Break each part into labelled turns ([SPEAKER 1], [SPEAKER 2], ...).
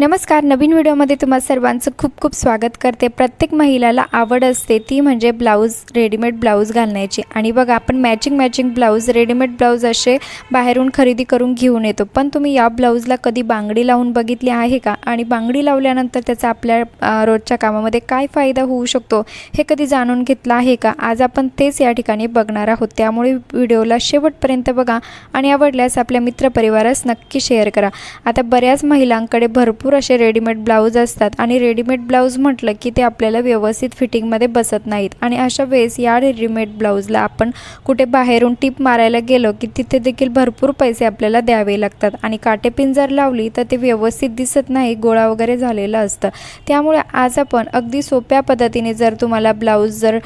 [SPEAKER 1] नमस्कार नवीन व्हिडिओमध्ये तुम्हा सर्वांचं खूप खूप स्वागत करते. प्रत्येक महिलाला आवड असते ती म्हणजे ब्लाऊज रेडीमेड ब्लाऊज घालण्याची. आणि बघा आपण matching matching blouse readymade blouse असे बाहेरून खरेदी करून घेऊन येतो. पण तुम्ही या ब्लाऊजला कधी बांगडी लावून बघितली आहे का? आणि बांगडी लावल्यानंतर त्याचा आपल्या रोजच्या कामामध्ये काय फायदा होऊ शकतो? हे कधी जाणून घेतलं आहे का? आज आपण तेच या ठिकाणी बघणार आहोत. त्यामुळे व्हिडिओला शेवटपर्यंत बघा आणि आवडल्यास आपल्या मित्रपरिवारास नक्की शेअर करा. आता बऱ्याच महिलांकडे भरपूर भरपूर असे रेडीमेड ब्लाऊज असतात. आणि रेडीमेड ब्लाऊज म्हटलं की ते आपल्याला व्यवस्थित फिटिंगमध्ये बसत नाहीत. आणि अशा वेळेस या रेडीमेड ब्लाऊजला आपण कुठे बाहेरून टिप मारायला गेलो की तिथे देखील भरपूर पैसे आपल्याला द्यावे लागतात. आणि काटेपिन जर लावली तर ते व्यवस्थित दिसत नाही गोळा वगैरे झालेलं असतं. त्यामुळे आज आपण अगदी सोप्या पद्धतीने जर तुम्हाला ब्लाऊज जर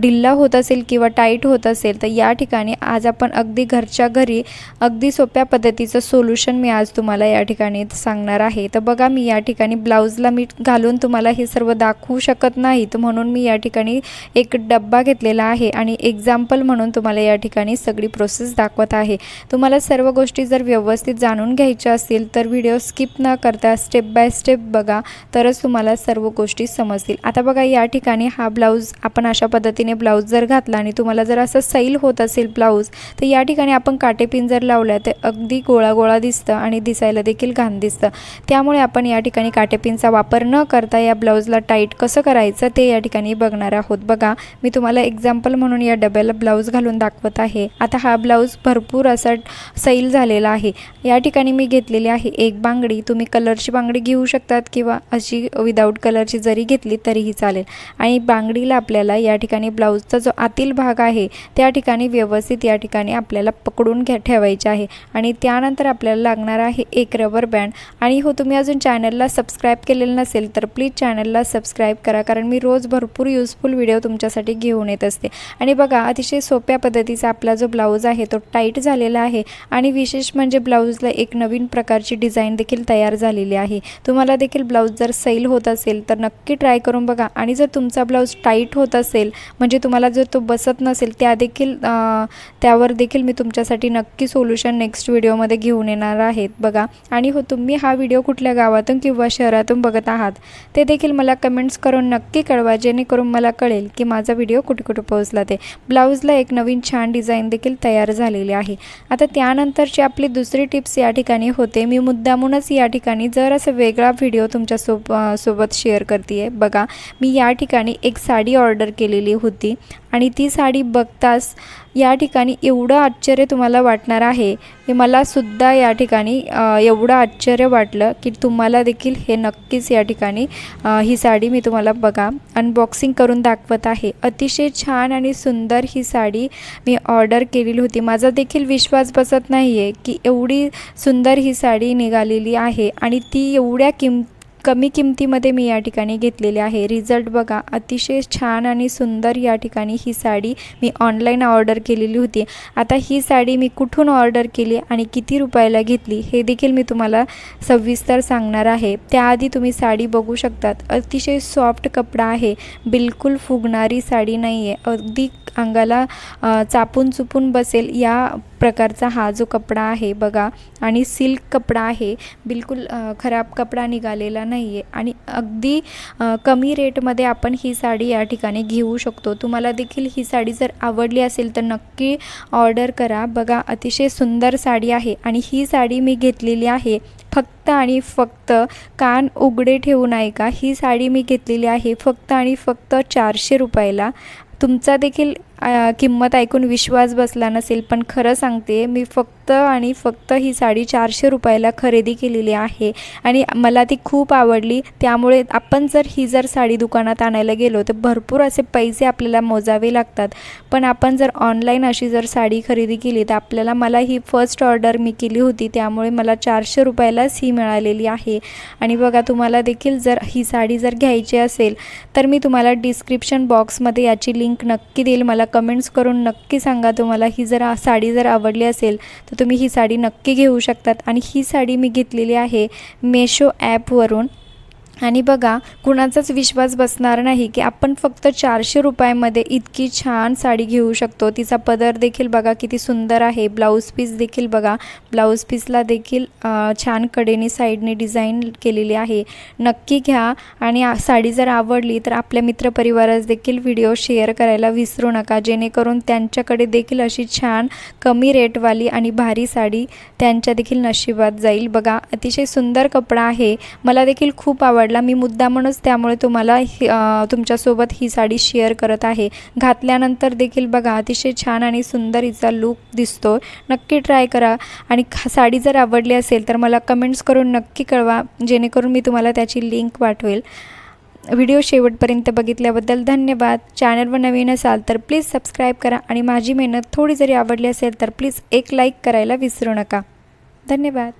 [SPEAKER 1] ढिल्ला होत असेल किंवा टाईट होत असेल तर या ठिकाणी आज आपण अगदी घरच्या घरी अगदी सोप्या पद्धतीचं सोल्युशन मी आज तुम्हाला या ठिकाणी सांगणार आहे. तर बघा मी या ठिकाणी ब्लाऊजला मी घालून तुम्हाला हे सर्व दाखवू शकत नाही म्हणून मी या ठिकाणी एक डब्बा घेतलेला आहे आणि एक्झाम्पल म्हणून तुम्हाला या ठिकाणी सगळी प्रोसेस दाखवत आहे. तुम्हाला सर्व गोष्टी जर व्यवस्थित जाणून घ्यायच्या असतील तर व्हिडिओ स्किप न करता स्टेप बाय स्टेप बघा तरच तुम्हाला सर्व गोष्टी समजतील. आता बघा या ठिकाणी हा ब्लाऊज आपण अशा पद्धतीने ब्लाऊज जर घातला आणि तुम्हाला जर असं सैल होत असेल ब्लाऊज तर या ठिकाणी आपण काटेपिन जर लावल्या तर अगदी गोळा गोळा दिसतं आणि दिसायला देखील घाण दिसतं. त्यामुळे आपण या ठिकाणी काटेपिनचा वापर न करता या ब्लाऊजला टाईट कसं करायचं ते या ठिकाणी बघणार आहोत. बघा मी तुम्हाला एक्झाम्पल म्हणून या डब्याला ब्लाऊज घालून दाखवत आहे. आता हा ब्लाऊज भरपूर असा सैल झालेला आहे. या ठिकाणी मी घेतलेली आहे एक बांगडी. तुम्ही कलरची बांगडी घेऊ शकतात किंवा अशी विदाऊट कलरची जरी घेतली तरीही चालेल. आणि बांगडीला आपल्याला या ठिकाणी ब्लाऊजचा जो आतील भाग आहे त्या ठिकाणी व्यवस्थित या ठिकाणी आपल्याला पकडून घ्या ठेवायचे आहे. आणि त्यानंतर आपल्याला लागणार आहे एक रबर बँड. आणि हो तुम्ही अजून चॅनलला सबस्क्राईब केलेलं नसेल तर प्लीज चॅनलला सबस्क्राईब करा कारण मी रोज भरपूर युजफुल व्हिडिओ तुमच्यासाठी घेऊन येत असते. आणि बघा अतिशय सोप्या पद्धतीचा आपला जो ब्लाऊज आहे तो टाईट झालेला आहे आणि विशेष म्हणजे ब्लाऊजला एक नवीन प्रकारची डिझाईन देखील तयार झालेली आहे. तुम्हाला देखील ब्लाऊज जर सैल होत असेल तर नक्की ट्राय करून बघा. आणि जर तुमचा ब्लाऊज टाईट होत असेल म्हणजे तुम्हाला जर तो बसत नसेल त्या देखील त्यावर देखील मी तुमच्यासाठी नक्की सोल्युशन नेक्स्ट व्हिडिओमध्ये घेऊन येणार आहेत बघा. आणि हो तुम्ही हा व्हिडिओ कुठल्या गावातून किंवा शहरातून बघत आहात. ते देखील मला कमेंट्स करून नक्की कळवा जेणेकरून मला कळेल की माझा व्हिडिओ कुठे कुठे पोहोचला ते. ब्लाऊजला एक नवीन छान डिझाईन देखील तयार झालेली आहे. आता त्यानंतरची आपली दुसरी टिप्स या ठिकाणी होते. मी मुद्दामूनच या ठिकाणी जर असं वेगळा व्हिडिओ तुमच्या सोब सोबत शेअर करते आहे बघा मी या ठिकाणी एक साडी ऑर्डर केलेली होती. आणि ती साडी बघताच या ठिकाणी एवढं आश्चर्य तुम्हाला वाटणार आहे. की मलासुद्धा या ठिकाणी एवढं आश्चर्य वाटलं की तुम्हाला देखील हे नक्कीच या ठिकाणी ही साडी मी तुम्हाला बघा अनबॉक्सिंग करून दाखवत आहे. अतिशय छान आणि सुंदर ही साडी मी ऑर्डर केलेली होती. माझा देखील विश्वास बसत नाही आहे की एवढी सुंदर ही साडी निघालेली आहे आणि ती एवढ्या किम कमी किमतीमध्ये मी या ठिकाणी घेतलेली आहे. रिझल्ट बघा अतिशय छान आणि सुंदर या ठिकाणी ही साडी मी ऑनलाईन ऑर्डर केलेली होती. आता ही साडी मी कुठून ऑर्डर केली आणि किती रुपयाला घेतली हे देखील मी तुम्हाला सविस्तर सांगणार आहे. त्याआधी तुम्ही साडी बघू शकतात. अतिशय सॉफ्ट कपडा आहे. बिलकुल फुगणारी साडी नाही आहे अगदी अंगाला चापून चुपून बसेल या प्रकारचा हा जो कपडा आहे बघा. आणि सिल्क कपडा आहे. बिलकुल खराब कपडा निघालेला नाही आहे आणि अगदी कमी रेटमध्ये आपण ही साडी या ठिकाणी घेऊ शकतो. तुम्हाला देखील ही साडी जर आवडली असेल तर नक्की ऑर्डर करा. बघा अतिशय सुंदर साडी आहे. आणि ही साडी मी घेतलेली आहे. फक्त आणि फक्त कान उघडे ठेवू ऐका का ही साडी मी घेतलेली आहे फक्त आणि फक्त चारशे रुपयाला. तुमचा देखील किंमत ऐकून विश्वास बसला नसेल पण खरं सांगते मी फक्त आणि फक्त ही साडी चारशे रुपयाला खरेदी केलेली आहे आणि मला ती खूप आवडली. त्यामुळे आपण जर ही जर साडी दुकानात आणायला गेलो तर भरपूर असे पैसे आपल्याला मोजावे लागतात. पण आपण जर ऑनलाईन अशी जर साडी खरेदी केली तर आपल्याला मला ही फर्स्ट ऑर्डर मी केली होती त्यामुळे मला चारशे रुपयालाच ही मिळालेली आहे. आणि बघा तुम्हाला देखील जर ही साडी जर घ्यायची असेल तर मी तुम्हाला डिस्क्रिप्शन बॉक्समध्ये याची लिंक नक्की देईल. मला कमेंट्स करून नक्की सांगा तुम्हाला. ही जर साडी जर आवडली असेल तर तुम्ही ही साडी नक्की घेऊ शकतात. आणि ही साडी मी घेतलेली आहे मेशो ॲपवरून आणि बघा कुणाचाच विश्वास बसणार नाही की आपण फक्त चारशे रुपयामध्ये इतकी छान साडी घेऊ शकतो. तिचा पदर देखील बघा किती सुंदर आहे. ब्लाऊज पीस देखील बघा. ब्लाऊज पीसला देखील छान कडेने साईडने डिझाईन केलेली आहे. नक्की घ्या. आणि साडी जर आवडली तर आपल्या मित्रपरिवारास देखील व्हिडिओ शेअर करायला विसरू नका. जेणेकरून त्यांच्याकडे देखील अशी छान कमी रेटवाली आणि भारी साडी त्यांच्या देखील नशिबात जाईल. बघा अतिशय सुंदर कपडा आहे. मला देखील खूप आवडला. मी मुद्दामूनच त्यामुळे तुम्हाला ही- तुमच्यासोबत ही साडी शेअर करत आहे. घातल्यानंतर देखील बघा अतिशय छान आणि सुंदर हिचा लूक दिसतो नक्की ट्राय करा. आणि खा साडी जर आवडली असेल तर मला कमेंट्स करून नक्की कळवा जेणेकरून मी तुम्हाला त्याची लिंक पाठवेल. व्हिडिओ शेवटपर्यंत बघितल्याबद्दल धन्यवाद. चॅनलवर नवीन असाल तर प्लीज सबस्क्राईब करा आणि माझी मेहनत थोडी जरी आवडली असेल तर प्लीज एक लाईक करायला विसरू नका. धन्यवाद.